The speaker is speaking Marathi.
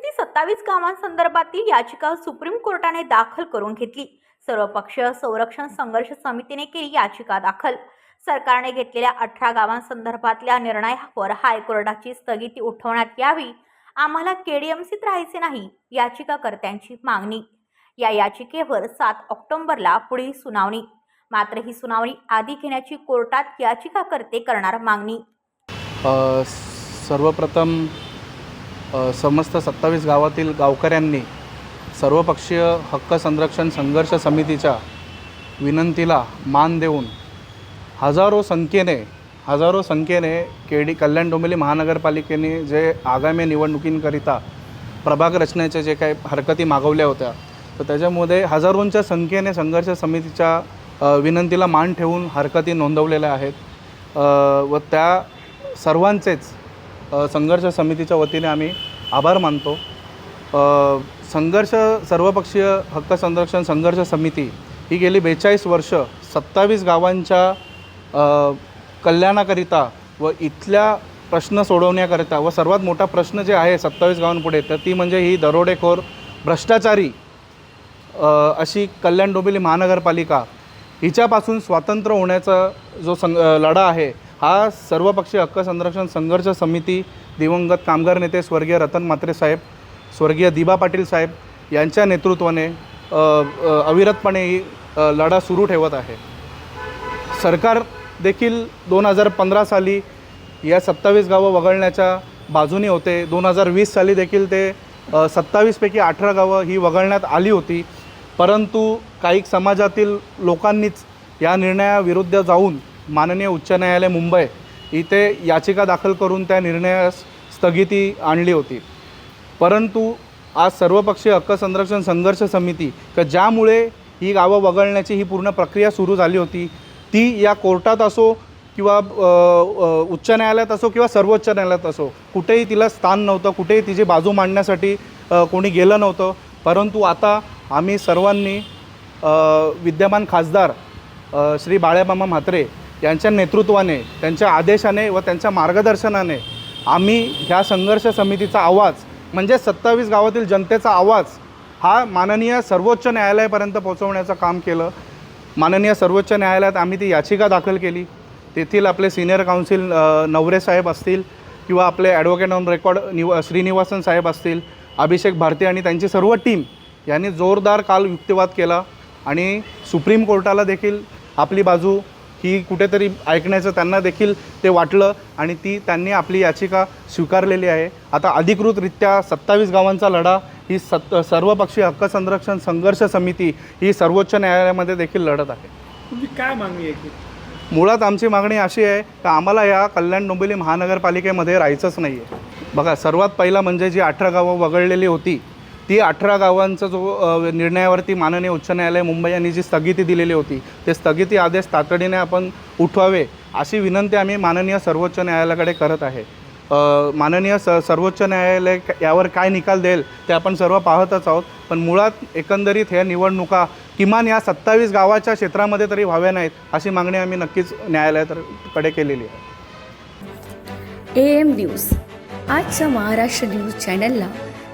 केडीएमसीतील सत्तावीस गावांसंदर्भातील याचिका सुप्रीम कोर्टाने दाखल करून घेतली. सर्वपक्षीय संरक्षण संघर्ष समितीने केली याचिका दाखल. सरकारने घेतलेल्या अठरा गावांसंदर्भातल्या निर्णयावर हायकोर्टाची स्थगिती उठवण्यात यावी. आम्हाला केडीएमसीत राहायचे नाही याचिकाकर्त्यांची मागणी. या याचिकेवर सात ऑक्टोबरला पुढील सुनावणी. मात्र ही सुनावणी आधी घेण्याची कोर्टात याचिकाकर्ते करणार मागणी. सर्वप्रथम समस्त सत्तावीस गावातील गावकऱ्यांनी सर्वपक्षीय हक्क संरक्षण संघर्ष समितीच्या विनंतीला मान देऊन हजारो संख्येने हजारो संख्येने के डी कल्याण डोंबिवली महानगरपालिकेने जे आगामी निवडणुकींकरिता प्रभाग रचनेचे जे काही हरकती मागवल्या होत्या तर त्याच्यामध्ये हजारोंच्या संख्येने संघर्ष समितीच्या विनंतीला मान ठेवून हरकती नोंदवलेल्या आहेत. व त्या सर्वांचेच संघर्ष समितीच्या वतीने आम्ही आभार मानतो. संघर्ष सर्वपक्षीय हक्क संरक्षण संघर्ष समिती ही गेली बेचाळीस वर्ष सत्तावीस गावांच्या कल्याणाकरिता व इथल्या प्रश्न सोडवण्याकरिता व सर्वात मोठा प्रश्न जे आहे सत्तावीस गावांपुढे तर ती म्हणजे ही दरोडेखोर भ्रष्टाचारी अशी कल्याण डोंबिवली महानगरपालिका हिच्यापासून स्वातंत्र्य होण्याचा जो सं लढा आहे हा सर्वपक्षीय हक्क संरक्षण संघर्ष समिती दिवंगत कामगार नेते स्वर्गीय रतन म्हात्रे साहेब स्वर्गीय दिबा पाटील साहेब यांच्या नेतृत्वाने अविरतपणे ही लढा सुरू ठेवत आहे. सरकार देखील दोन हजार पंधरा साली या सत्तावीस गावं वगळण्याच्या बाजूने होते. दोन हजार वीस साली देखील ते सत्तावीसपैकी अठरा गावं ही वगळण्यात आली होती. परंतु काही समाजातील लोकांनीच या निर्णयाविरुद्ध जाऊन माननीय उच्च न्यायालय मुंबई इथे याचिका दाखल करून त्या निर्णयास स्थगिती आणली होती. परंतु आज सर्वपक्षीय हक्क संरक्षण संघर्ष समिती का ज्यामुळे ही गावं वगळण्याची ही पूर्ण प्रक्रिया सुरू झाली होती ती या कोर्टात असो किंवा उच्च न्यायालयात असो किंवा सर्वोच्च न्यायालयात असो कुठेही तिला स्थान नव्हतं कुठेही तिची बाजू मांडण्यासाठी कोणी गेलं नव्हतं. परंतु आता आम्ही सर्वांनी विद्यमान खासदार श्री बाळ्यामामा म्हात्रे यांच्या नेतृत्वाने त्यांच्या आदेशाने व त्यांच्या मार्गदर्शनाने आम्ही ह्या संघर्ष समितीचा आवाज म्हणजे सत्तावीस गावातील जनतेचा आवाज हा माननीय सर्वोच्च न्यायालयापर्यंत पोहोचवण्याचं काम केलं. माननीय सर्वोच्च न्यायालयात आम्ही ती याचिका दाखल केली. तेथील आपले सिनियर काउन्सिल नवरे साहेब असतील किंवा आपले ॲडव्होकेट ऑन रेकॉर्ड निव श्रीनिवासन साहेब असतील अभिषेक भारती आणि त्यांची सर्व टीम यांनी जोरदार काल युक्तिवाद केला आणि सुप्रीम कोर्टाला देखील आपली बाजू ही कुठेतरी ऐकण्याचं त्यांना देखील ते वाटलं आणि ती त्यांनी आपली याचिका स्वीकारलेली आहे. आता अधिकृतरित्या सत्तावीस गावांचा लढा ही सत् सर्वपक्षीय हक्क संरक्षण संघर्ष समिती ही सर्वोच्च न्यायालयामध्ये देखील लढत आहे. तुमची काय मागणी आहे की? मुळात आमची मागणी अशी आहे की आम्हाला या कल्याण डोंबिवली महानगरपालिकेमध्ये राहायचंच नाही आहे बघा सर्वात पहिला म्हणजे जी अठरा गावं वगळलेली होती ती अठरा गावांचा जो निर्णयावरती माननीय उच्च न्यायालय मुंबई यांनी जी स्थगिती दिलेली होती ते स्थगिती आदेश तातडीने आपण उठवावे अशी विनंती आम्ही माननीय सर्वोच्च न्यायालयाकडे करत आहे. माननीय स सर्वोच्च न्यायालय यावर काय निकाल देईल ते आपण सर्व पाहतच आहोत. पण मुळात एकंदरीत ह्या निवडणुका किमान या सत्तावीस गावाच्या क्षेत्रामध्ये तरी व्हाव्या नाहीत अशी मागणी आम्ही नक्कीच न्यायालयाकडे केलेली आहे. ए एम न्यूज आजच्या महाराष्ट्र न्यूज चॅनलला